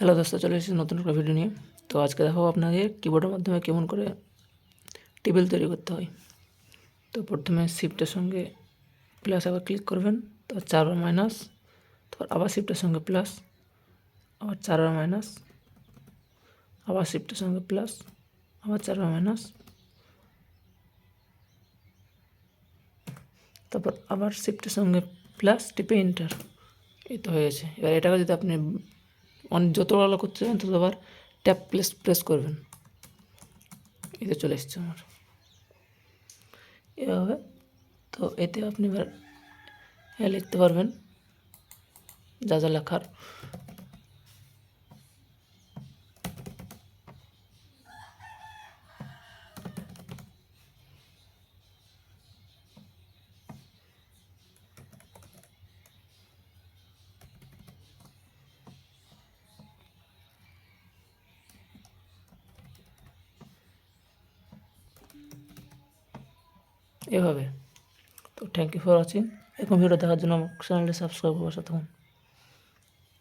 Hello দোস্ত, চলে এসেছি নতুন একটা ভিডিও নিয়ে। তো আজকে দেখাবো আপনাকে কিবোর্ডের মাধ্যমে কেমন করে টেবিল তৈরি করতে হয়। তো প্রথমে শিফটের সঙ্গে প্লাস আবার ক্লিক করবেন তো চারবার মাইনাস তারপর আবার শিফটের সঙ্গে প্লাস আবার চারবার মাইনাস আবার শিফটের সঙ্গে প্লাস আবার চারবার মাইনাস তারপর আবার শিফটের সঙ্গে প্লাস টিপে এন্টার এই তো হয়ে গেছে। এবার এটাকে যদি আপনি অনেক যতগুলো করতে চান ততবার ট্যাপ প্লেস প্রেস করবেন। এতে চলে এসছে আমার। এভাবে তো এতে আপনি এবার এ লিখতে পারবেন। যা যা লেখার। এভাবে। তো থ্যাংক ইউ ফর ওয়াচিং এরকম ভিডিও দেখার জন্য আমার চ্যানেলটি সাবস্ক্রাইব করবার সাথে